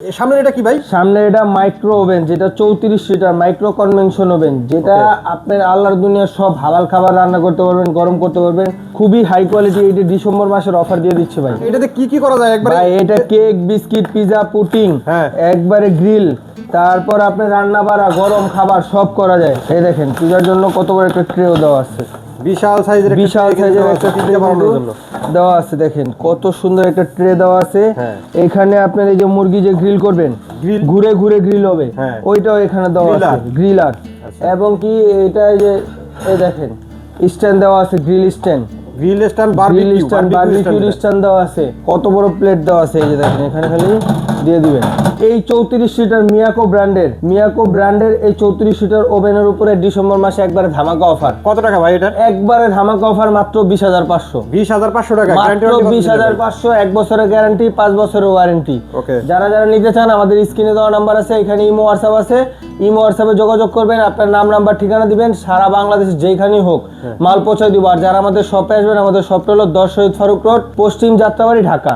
সামনের এটা কি ভাই? সামনে এটা মাইক্রো ওভেন যেটা চৌত্রিশ লিটার মাইক্রো কনভেনশন ওভেন যেটা আপনার আল্লাহর দুনিয়ার সব হালাল খাবার রান্না করতে পারবেন গরম করতে পারবেন। খুবই হাই কোয়ালিটি এইটা ডিসেম্বর মাসের অফার দিয়ে দিচ্ছে ভাই। এটাতে কি কি করা যায় একবারে? ভাই এটা কেক বিস্কিট পিজা পুটিং হ্যাঁ। একবারে গ্রিল তারপর আপনার রান্না বাড়া গরম খাবার সব করা যায়। এই দেখেন পূজার জন্য কত বড় একটা ট্রেও দেওয়া আছে। বিশাল সাইজের বিশাল সাইজের একটা ট্রে বানানোর জন্য দেওয়া আছে দেখেন কত সুন্দর একটা ট্রে দেওয়া আছে হ্যাঁ। এখানে আপনার এই যে মুরগি যে গ্রিল করবেন? ঘুরে ঘুরে গ্রিল হবে হ্যাঁ। ওইটাও এখানে দেওয়া আছে? গ্রিলার আচ্ছা। এবং কি এটা যে এই দেখেন স্ট্যান্ড দেওয়া আছে grill stand grill stand barbecue stand barbecue stand দেওয়া আছে কত বড় প্লেট দেওয়া আছে এই যে দেখেন এখানে খালি দিয়ে দিবেন এই চৌত্রিশ লিটার মিয়াকো ব্র্যান্ডের মিয়াকো ব্র্যান্ডের এই চৌত্রিশ লিটার ওভেনের উপরে ডিসেম্বর মাসে একবারে ধামাকা অফার। কত টাকা ভাই এটা একবারে ধামাকা অফার মাত্র বিশ হাজার পাঁচশো। বিশ হাজার পাঁচশো টাকা মাত্র বিশ হাজার পাঁচশো এক বছরের গ্যারান্টি পাঁচ বছরের ওয়ারেন্টি ওকে। যারা যারা নিতে চান আমাদের স্ক্রিনে দেওয়া নাম্বার আছে এখানে ইমো হোয়াটসঅ্যাপ আছে। ইমো হোয়াটসঅ্যাপে যোগাযোগ করবেন আপনার নাম নাম্বার ঠিকানা দিবেন সারা বাংলাদেশ যেখানেই হোক মাল পৌঁছায় দিব। আর যারা আমাদের শপে আসবেন আমাদের শপটা হলো দশ শহীদ ফারুক রোড পশ্চিম যাত্রাবাড়ি ঢাকা।